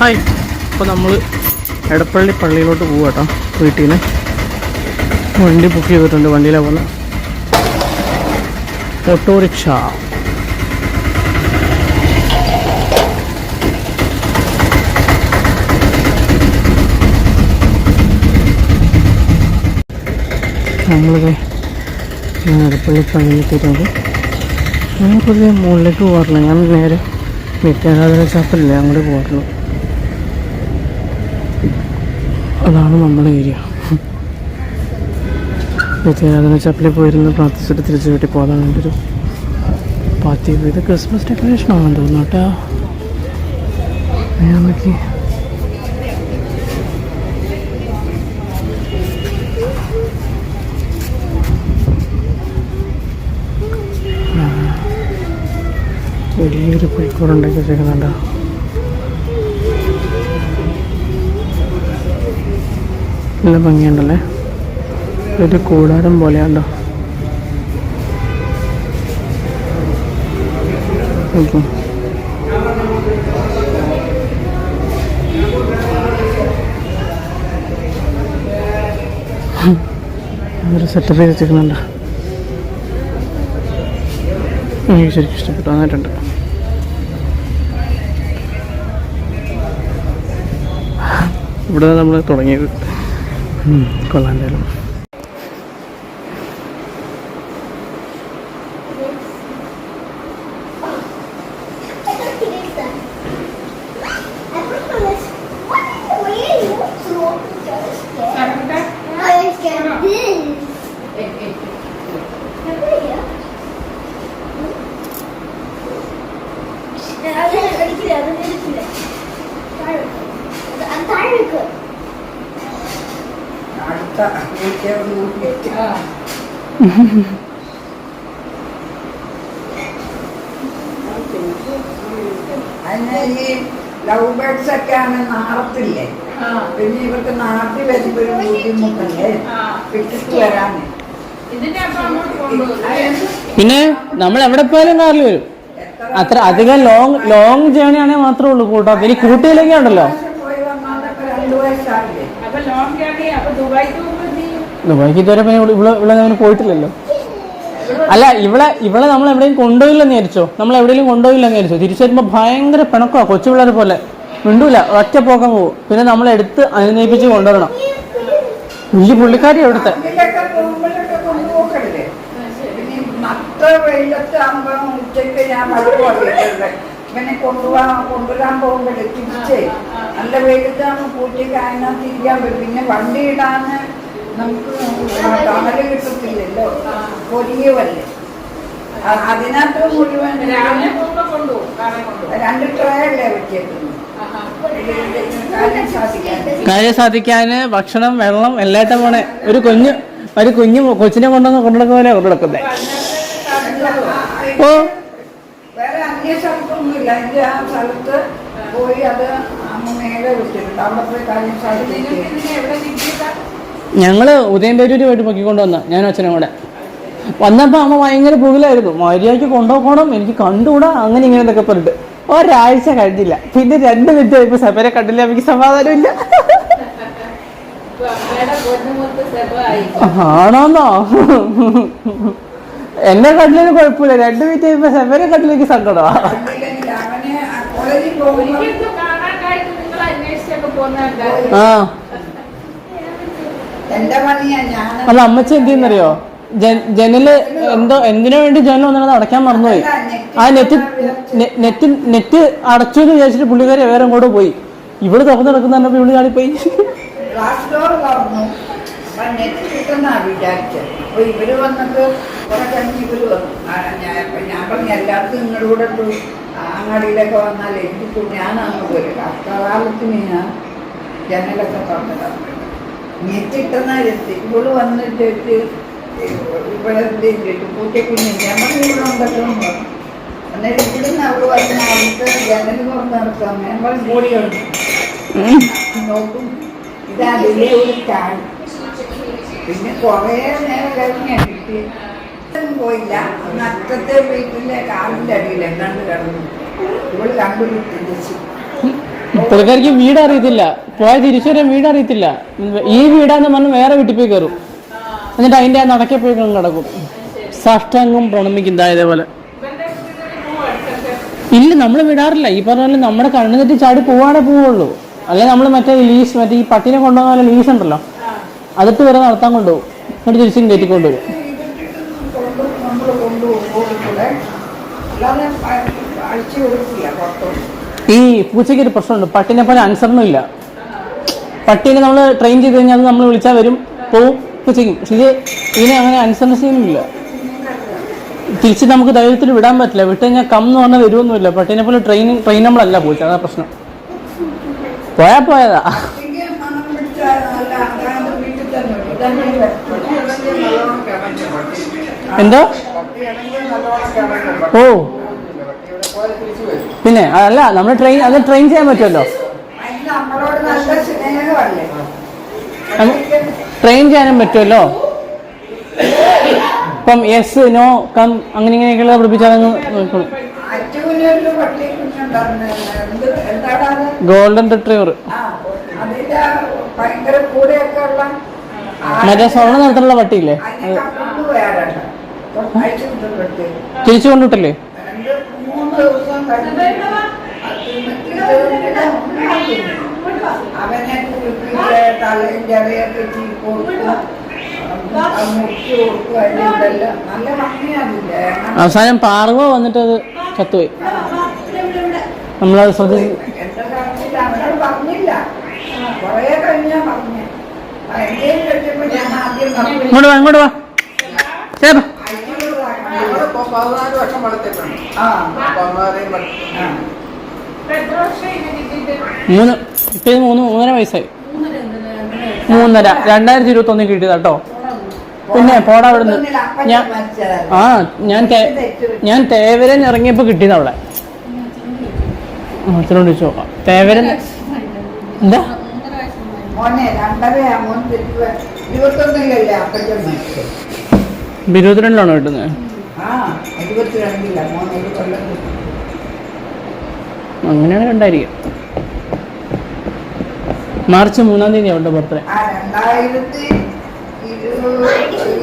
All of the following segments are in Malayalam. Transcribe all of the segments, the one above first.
ഹായ്. അപ്പോൾ നമ്മൾ എടപ്പള്ളി പള്ളിയിലോട്ട് പോവുക കേട്ടോ വീട്ടിൽ നിന്ന് വണ്ടി ബുക്ക് ചെയ്തിട്ടുണ്ട് വണ്ടിയിലാണ് പോകുന്നത് ഓട്ടോറിക്ഷ. നമ്മളിത് എടപ്പള്ളി പള്ളിയിൽ എത്തിയിട്ടുണ്ട്. ഞാൻ പൊതുവെ മുകളിലേക്ക് പോകാറില്ല ഞാൻ നേരെ നിത്യാരാധന ചാപ്പലില്ലേ അങ്ങോട്ട് പോകാറുള്ളൂ അതാണ് നമ്മുടെ ഏരിയ. നിത്യാരാധന ചപ്പലിൽ പോയിരുന്നു പ്രാർത്ഥിച്ചിട്ട് തിരിച്ചു വീട്ടിൽ പോകാൻ എന്റെ ഒരു പാത്തി ഇത് ക്രിസ്മസ് ഡെക്കറേഷൻ ആണെന്ന് തോന്നുന്നു കേട്ടോ. ഞാൻ നോക്കി. വലിയൊരു പുൽക്കൂടുണ്ടാക്കി വെച്ചേക്കുന്നുണ്ടോ നല്ല ഭംഗിയുണ്ടല്ലേ? ഒരു കൂടാരം പോലെയാണ്ടോ നോക്കൂ. സെറ്റപ്പ് ചെയ്ത് വെച്ചിരിക്കുന്നുണ്ട് എനിക്ക് ശരിക്കും ഇഷ്ടപ്പെട്ടു. വന്നിട്ടുണ്ട്. ഇവിടെ നമ്മൾ തുടങ്ങിയത് കൊള്ളാം എന്തായാലും. വീട്ടിൽ നോക്കിയിട്ട് അതിന് ഈ ലവ് ബേർഡ്സ് ഒക്കെയാണ് നാളത്തില്ലേ? പിന്നെ ഇവർക്ക് നാട്ടിൽ ഒരു ബുദ്ധിമുട്ടല്ലേ? വിട്ടിട്ട് വരാന്. പിന്നെ നമ്മൾ എവിടെ പോയാലും കാറിൽ വരും. അത്ര അധികം ലോങ് ലോങ് ജേണി ആണെങ്കിൽ മാത്രമേ ഉള്ളൂ കൂട്ടാ ഇനി കൂട്ടിയില്ലെങ്കിൽ ഉണ്ടല്ലോ. രണ്ടു വയസ്സായില്ലേ ദുബായിക്ക് ഇതുവരെ പിന്നെ ഇവിടെ ഇവിടെ അവന് പോയിട്ടില്ലല്ലോ. അല്ല ഇവിടെ ഇവിടെ നമ്മൾ എവിടെയും കൊണ്ടുപോയില്ലെന്ന് വിചാരിച്ചോ? നമ്മൾ എവിടെയും കൊണ്ടുപോയില്ലെന്ന് വിചാരിച്ചോ? തിരിച്ചു വരുമ്പോൾ ഭയങ്കര പിണക്കോ കൊച്ചു പിള്ളേരെ പോലെ. മിണ്ടൂല ഒറ്റ പോക്കം പോകും പിന്നെ നമ്മൾ എടുത്ത് അനുനയിപ്പിച്ച് കൊണ്ടുവരണം. വലിയ പുള്ളിക്കാരി അവിടുത്തെ നട്ട വെയിലത്ത് ഉച്ചയ്ക്ക് ഞാൻ പറയരുത് കൊണ്ടുപോവാ കൊണ്ടുപോകാൻ കൊണ്ടുവരാൻ പോകുമ്പോൾ തിരിച്ചേ. നല്ല വെയിലത്താണ് പൂച്ചയ്ക്ക് അതിനകത്ത് ഇരിക്കാൻ പറ്റും പിന്നെ വണ്ടി ഇടാന്ന് നമുക്ക് തണൽ കിട്ടത്തില്ലല്ലോ. പൊരിയവല്ലേ അതിനകത്ത് മുഴുവൻ രണ്ട് ട്രേ അല്ലേ വെച്ചേക്കുന്നത്. കാര്യം സാധിക്കാന് ഭക്ഷണം വെള്ളം എല്ലായിട്ടും പോണേ. ഒരു കുഞ്ഞു ഒരു കുഞ്ഞു കൊച്ചിനെ കൊണ്ടുവന്ന് കൊണ്ടുനടക്കുന്നതിനെ കൊണ്ടുനടക്കുന്നേ. ഓ വേറെ അന്യ സ്ഥലത്തൊന്നുമില്ല എന്റെ ആ സ്ഥലത്ത് പോയി അത് അമ്മ മേലെ വിട്ടിട്ടുണ്ട്. അവിടെ പോയി കാര്യം സാധിക്കും ഞങ്ങൾ ഉദയംപേരൂര് പോയിട്ട് പൊക്കിക്കൊണ്ട് വന്ന. ഞാൻ അച്ഛനും കൂടെ. വന്നപ്പോൾ അമ്മ ഭയങ്കര പുകിലായിരുന്നു. മര്യാദയ്ക്ക് കൊണ്ടുപോകണം എനിക്ക് കണ്ടുകൂടാ അങ്ങനെ ഇങ്ങനെ എന്നൊക്കെ പറഞ്ഞിട്ട്. ഒരാഴ്ച കഴിഞ്ഞില്ല. പിന്നെ രണ്ട് മിനിറ്റ് കഴിയുമ്പോൾ സഫരെ കണ്ടില്ല എനിക്ക് സമാധാനമില്ല. ആണോന്നോ? എന്നെ കണ്ടില്ല കുഴപ്പമില്ല. രണ്ട് മിനിറ്റ് കഴിയുമ്പോൾ കണ്ടില്ല കണ്ടിലേക്ക് സങ്കടമാ. ആ. അല്ല അമ്മച്ചി എന്ത് ചെയ്യുന്നറിയോ ജന- ജനൽ എന്തോ എന്തിനു വേണ്ടി ജനൽ വന്നത് അടയ്ക്കാൻ മറന്നുപോയി. ആ നെറ്റ് നെറ്റ് നെറ്റ് അടച്ചു എന്ന് വിചാരിച്ചിട്ട് പുള്ളിക്കാരി വേറെ അങ്ങോട്ട് പോയി. ഇവിടെ തുറന്നു നടക്കുന്ന ഇവിടെ ചാടിപ്പോയി. ഇവർ വന്നിട്ട് ഞാൻ പറഞ്ഞ എല്ലാവർക്കും നിങ്ങളുടെ കൂടെ അങ്ങാടിയിലൊക്കെ വന്നാൽ എനിക്ക് ഞാനാണ് പോരുക വരും കഷ്ടകാലത്തിന് ഞാൻ ജനലൊക്കെ കിട്ടുന്ന എത്തി ഇവൾ വന്നിട്ട് ഇവിടെ എന്തെങ്കിലും പൂച്ചക്കുഞ്ഞ്. ഞാൻ പറഞ്ഞു ഇവിടെ ഉണ്ടല്ലോ. അന്നേരം ഇവിടുന്ന് അവൾ വന്ന അടുത്ത് ജനൽ തുറന്ന് നടക്കാം ഞാൻ പറഞ്ഞു കൂടിയുണ്ട് നോക്കും. ഇതാ അതിലെ ഒരു ചാടി. പിന്നെ കുറേ നേരം കഴിഞ്ഞ കിട്ടി പോയില്ല. അന്ന് അറ്റത്തെ വീട്ടിലെ കാലിന്റെ അടിയിൽ എങ്ങാണ്ട് കിടന്നു ഇവൾ കണ്ടുപിടിച്ചു പുള്ളിക്കാരിക്ക് വീട് അറിയത്തില്ല. പോയ തിരിച്ചു വരാൻ വീട് അറിയത്തില്ല. ഈ വീടാന്ന് പറഞ്ഞ് വേറെ വീട്ടിൽ പോയി കയറും. എന്നിട്ട് അതിന്റെ ആ നടക്കെ പോയി കിടക്കും സാഷ്ടാംഗം പ്രണമിക്കും ദാ ഇതേപോലെ. ഇല്ല നമ്മൾ വിടാറില്ല. ഈ പറഞ്ഞ പോലെ നമ്മുടെ കണ്ണു തെറ്റി ചാടി പോവാണേ പോവുള്ളൂ. അല്ലെ നമ്മൾ മറ്റേ ലീസ് മറ്റേ ഈ പട്ടിനെ കൊണ്ടുപോകുന്ന പോലെ ലീസ് ഉണ്ടല്ലോ. അതിട്ട് വരെ നടത്താൻ കൊണ്ടുപോകും. എന്നിട്ട് തിരിച്ചും കയറ്റി കൊണ്ടുവരും കൊണ്ട് നമ്മൾ കൊണ്ടുപോകും? കൂടെ. അല്ലാതെ അഴിച്ചു കൊടുക്കില്ല പുറത്തോട്ട് ഈ പൂച്ചയ്ക്ക് ഒരു പ്രശ്നമുണ്ട്. പട്ടിനെ പോലെ അനുസരണം ഇല്ല. പട്ടീനെ നമ്മൾ ട്രെയിൻ ചെയ്ത് കഴിഞ്ഞാൽ നമ്മൾ വിളിച്ചാൽ വരും പോവും പൂച്ചയ്ക്കും. പക്ഷെ ഇത് ഇതിനെ അങ്ങനെ അനുസരണശീലമില്ല തിരിച്ച് നമുക്ക് ധൈര്യത്തിൽ വിടാൻ പറ്റില്ല. വിട്ട് കഴിഞ്ഞാൽ കം എന്ന് പറഞ്ഞാൽ വരുമൊന്നുമില്ല പട്ടീനെ പോലെ ട്രെയിൻ ട്രെയിൻ നമ്മളല്ല പൂച്ച. അതാ പ്രശ്നം. പോയാ പോയതാ. എന്തോ? ഓ. പിന്നെ അല്ല നമ്മൾ ട്രെയിൻ അത് ട്രെയിൻ ചെയ്യാൻ പറ്റുമല്ലോ. ട്രെയിൻ ചെയ്യാനും പറ്റുമല്ലോ. ഇപ്പം എസ് നോ കം അങ്ങനെ ഇങ്ങനെയൊക്കെയുള്ള പഠിപ്പിച്ചാൽ അങ്ങ് നോക്കണം ഗോൾഡൻ റിട്രീവർ മറ്റേ സ്വർണ നിറത്തിലുള്ള പട്ടിയില്ലേ? തിരിച്ചു കൊണ്ടിട്ടില്ലേ ദിവസം അവനെ കുളിപ്പിച്ച് തലയും ചെറിയൊക്കെ കൊടുക്കും കൊടുക്കും നല്ല അവസാനം പാർവ വന്നിട്ട് അത് ചത്തുപോയി. നമ്മളത് ശ്രദ്ധിച്ചു എന്റെ കാര്യത്തിൽ അവനോട് പറഞ്ഞില്ല കൊറേ കഴിഞ്ഞാ പറഞ്ഞേ എന്റെയും കഴിച്ചപ്പോ ഞാൻ ആദ്യം പറഞ്ഞു ഇങ്ങോട്ട് വാ ഇങ്ങോട്ട് വാ. ചേട്ടാ പതിനാല് വർഷം വളർത്തിയിട്ടുണ്ട്. മൂന്ന് ഇപ്പൊ മൂന്ന് മൂന്നര വയസ്സായി. മൂന്നര രണ്ടായിരത്തി ഇരുപത്തി ഒന്നിൽ കിട്ടിയതാ കേട്ടോ. പിന്നെ പോടാ. അവിടുന്ന്. ഞാൻ ആ ഞാൻ ഞാൻ തേവരൻ ഇറങ്ങിയപ്പോ കിട്ടിയത് അവിടെ. അച്ഛനോട് ചോദിച്ചു നോക്കാം. തേവരൻ എന്താ? ഇരുപത്തിരണ്ടിലാണോ കിട്ടുന്നത്? അങ്ങനെയാണ് രണ്ടായിരിക്കും മാർച്ച് മൂന്നാം തീയതി അവളുടെ ബർത്ത്ഡേ രണ്ടായിരത്തി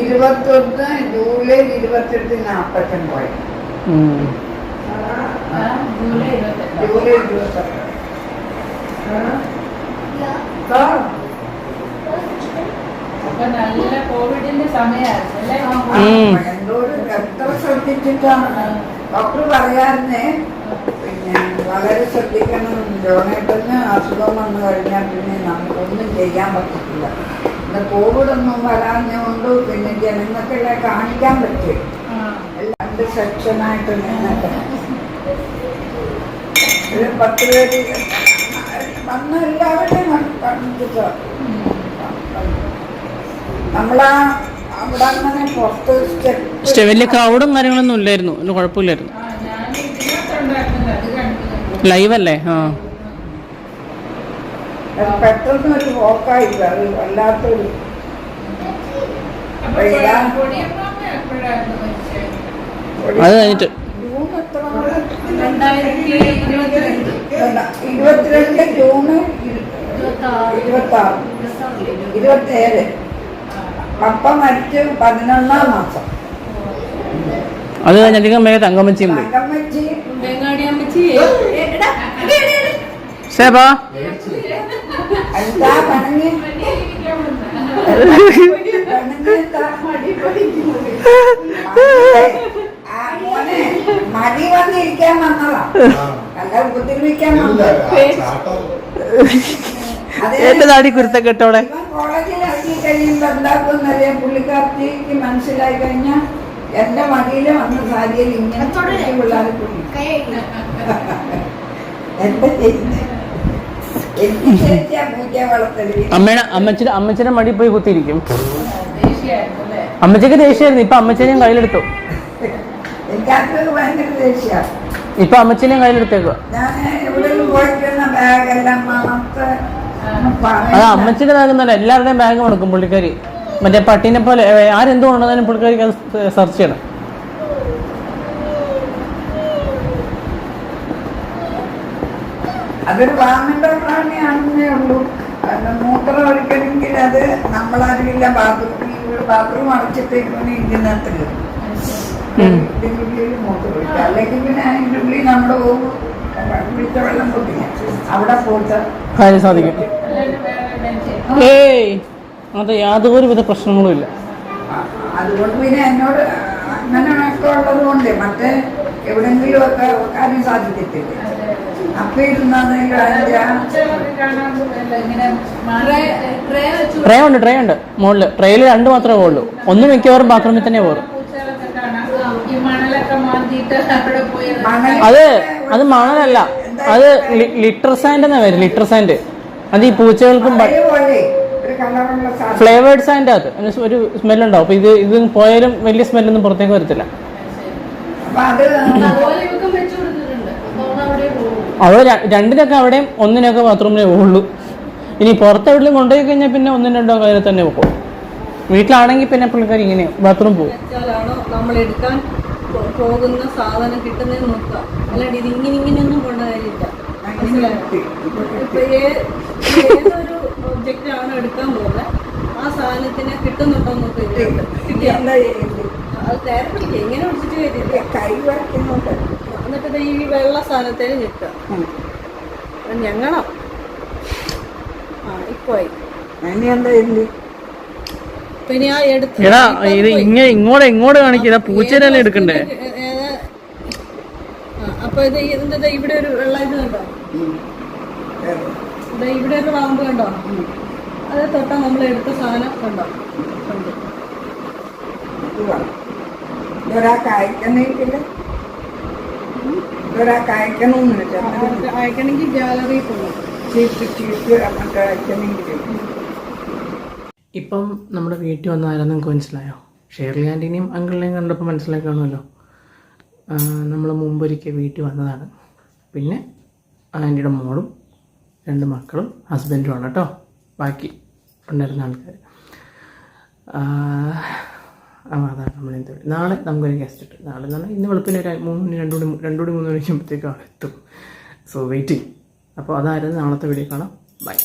ഇരുപത്തൊന്ന് ജൂലൈ ഇരുപത്തെട്ട് അപ്പച്ചൻ പോയി ജൂലൈ ഇരുപത്തെട്ട് ജൂലൈ ഇരുപത്തെട്ട് ആ. അപ്പൊ നല്ല കോവിഡിന്റെ സമയമായിരുന്നു എത്ര ശ്രദ്ധിച്ചിട്ടാണ്? ഡോക്ടർ പറയാറുന്നേ പിന്നെ വളരെ ശ്രദ്ധിക്കണം. ജോണേട്ടന് അസുഖം വന്നു കഴിഞ്ഞാൽ പിന്നെ നമുക്കൊന്നും ചെയ്യാൻ പറ്റത്തില്ല. പിന്നെ കോവിഡ് ഒന്നും വരാഞ്ഞുകൊണ്ട് പിന്നെ ജനങ്ങൾക്കെല്ലാം കാണിക്കാൻ പറ്റും. രണ്ട് സെക്ഷനായിട്ട് നിന്നിട്ട് ഒരു പത്ത് പേര് വന്ന എല്ലാവരുടെയും കണ്ടിട്ട് നമ്മളാ അവിടെ അങ്ങനെ പുറത്ത് സ്റ്റെപ്പ് പക്ഷേ വലിയ ക്രൗഡും കാര്യങ്ങളൊന്നും ഇല്ലായിരുന്നു. ഒരു കുഴപ്പമില്ലായിരുന്നു. ലൈവ് അല്ലേ ആ. അത് പെട്ടെന്ന് ഒരു പോക്കായില്ല അത് വല്ലാത്തൊരു അത് കഴിഞ്ഞിട്ട്. ഇരുപത്തിരണ്ട്. ജൂണ് ഇരു- ഇരുപത്തി ആറ് ഇരുപത്തേഴ്. പപ്പ മരിച്ച് പതിനൊന്നാം മാസം. അത് കഴിഞ്ഞാൽ വേഗം തങ്കമ്മച്ചിയും പോയി. തങ്കമ്മച്ചി. സേബാ. എന്താ പണങ്ങി മടി വന്നിരിക്കാൻ വന്നതാ. നല്ല ഉപദ്രവിക്കാൻ വന്നതാ. അതെ എന്റെ നാടി കുരുത്തക്കെട്ടോടെ കോളേജിൽ ഇറങ്ങി കഴിയുമ്പോ എന്താക്കുന്നറിയാം? പുള്ളിക്കാർത്തിക്ക് മനസ്സിലായി കഴിഞ്ഞാൽ എന്റെ മടിയിൽ വന്ന സാരിയിൽ ഇങ്ങനെ തുടങ്ങി പിള്ളേരെ കുടി എന്താ ചെയ്യുന്നത് അമ്മയുടെ അമ്മച്ചിയുടെ അമ്മച്ചിയുടെ മടി പോയി കുത്തിയിരിക്കും. ദേഷ്യായിരുന്നു അല്ലേ? അമ്മച്ചിക്ക് ദേഷ്യമായിരുന്നു ഇപ്പൊ അമ്മച്ചിനെ ഞാൻ കയ്യിലെടുത്തു ഇപ്പൊ അമ്മച്ചിനെ കയ്യിലെടുത്തേക്കുക അത് അമ്മച്ചിയുടെ ബാഗ് എന്നല്ല എല്ലാവരുടെയും ബാഗ് കൊടുക്കും പുള്ളിക്കാരി. മറ്റേ പട്ടീനെ പോലെ ആരെന്ത് കൊണ്ടുവന്നാലും പുള്ളിക്കാരിക്ക് അത് സെർച്ച് ചെയ്യണം. അതൊരു വാമിന്റെ പ്രാണിയാണെന്നേ ഉള്ളൂ. കാരണം മൂത്രം ഒഴിക്കണമെങ്കിൽ അത് നമ്മളറിയില്ല ബാത്റൂം ബാത്റൂം ഉള്ളിൽ മൂത്രം ഒഴിക്കുക. അല്ലെങ്കിൽ പിന്നെ ഉള്ളിൽ നമ്മുടെ പോകും വെള്ളം പൊട്ടിക്കാം. അവിടെ പോയിട്ട് കാര്യം സാധിക്കും. ഏയ് അത് യാതൊരു വിധ പ്രശ്നങ്ങളും ഇല്ല. അതുകൊണ്ട് പിന്നെ എന്നോട് അങ്ങനെ ഒക്കെ ഉള്ളത് കൊണ്ട് മറ്റേ എവിടെങ്കിലും ഒക്കെ കാര്യം സാധിക്കത്തില്ല. അപ്പൊ. ഇങ്ങനെ ട്രേ ഉണ്ട് ട്രേ ഉണ്ട്. മുകളിൽ ട്രേയിൽ രണ്ട് മാത്രമേ പോകുള്ളൂ ഒന്ന് മിക്കവാറും ബാത്റൂമിൽ തന്നെ പോകും അത് അത് മണലല്ല. അത് ലിറ്റർ സാൻഡ് എന്നാ വരും ലിറ്റർ സാൻഡ് അത് ഈ പൂച്ചകൾക്കും ബ- പഴയ അകത്ത് ഒരു ഫ്ലേവേർഡ് സാൻഡ് അത് ഒരു സ്മെല്ലുണ്ടാവും അപ്പൊ ഇത് ഇത് പോയാലും വലിയ സ്മെല്ലൊന്നും പുറത്തേക്ക് വരത്തില്ല. അത് രണ്ടിനൊക്കെ അവിടെയും ഒന്നിനൊക്കെ ബാത്റൂമിലേ പോകുള്ളൂ ഇനി പുറത്തെവിടെയും കൊണ്ടുപോയി കഴിഞ്ഞാൽ പിന്നെ ഒന്നും രണ്ടോ കാര്യം തന്നെ പോകും വീട്ടിലാണെങ്കിൽ പിന്നെ പുള്ളിക്കാർ ഇങ്ങനെ ബാത്റൂം പോകും നമ്മൾ എടുക്കാൻ പോകുന്ന സാധനം കിട്ടുന്നത് നോക്കുക. അല്ലാണ്ട് ഇത് ഇങ്ങനെ ഇങ്ങനെയൊന്നും കാര്യമില്ല ഏതൊരു ഒബ്ജക്റ്റ് ആണ് എടുക്കാൻ പോകുന്നത് ആ സാധനത്തിന് കിട്ടുന്നുണ്ടോ എന്ന് നോക്കുക ഇതിനകത്ത്. കിട്ടിയോ? എന്താ ചെയ്യുന്നത്? അത് നേരെ എങ്ങനെ ഇങ്ങനെ പിടിച്ചിട്ട് വരില്ല കൈ വരയ്ക്കുന്നുണ്ട്. എന്നിട്ട് ദേ ഈ വെള്ള സാധനത്തിന് കിട്ടുക ഞങ്ങളോ? ആ ഇപ്പൊ എടാ ഇത് ഇങ്ങനെ ഇങ്ങോട്ട് ഇങ്ങോട്ട് കാണിക്കുക പൂച്ചേനെ എടുക്കണ്ടേ? അപ്പൊ ഇത് ഇതിന്റെ ഇവിടെ ഒരു വെള്ളം ഇത് കണ്ടോ? ഇവിടെ ഒരു റാമ്പ് കണ്ടോ? അത് തൊട്ടാ നമ്മൾ എടുത്ത സാധനം കണ്ടോ? ഇപ്പം നമ്മുടെ വീട്ടിൽ വന്ന നിങ്ങൾക്ക് മനസ്സിലായോ? ഷേർലി ആന്റീനെയും അങ്കിളിനെയും കണ്ടപ്പോൾ മനസ്സിലായി കാണുമല്ലോ നമ്മൾ മുമ്പൊരിക്കൽ വീട്ടിൽ വന്നതാണ്. പിന്നെ ആന്റിയുടെ മോളും രണ്ട് മക്കളും ഹസ്ബൻഡുമാണ് കേട്ടോ ബാക്കി ഉണ്ടായിരുന്ന ആൾക്കാർ അതാണ് നമ്മൾ എന്ത് നാളെ നമുക്കൊരു ഗസ്റ്റ് ഉണ്ട്. നാളെ എന്ന് പറഞ്ഞാൽ ഇന്ന് വെളുപ്പിന് ഒരു മൂന്ന് രണ്ട് മണി രണ്ടു മണി മൂന്ന് മണിക്കുമ്പോഴത്തേക്കും എത്തും സോ വെയിറ്റിംഗ് അപ്പോൾ അതായിരുന്നു നാളത്തെ വീഡിയോ കാണാം. ബൈ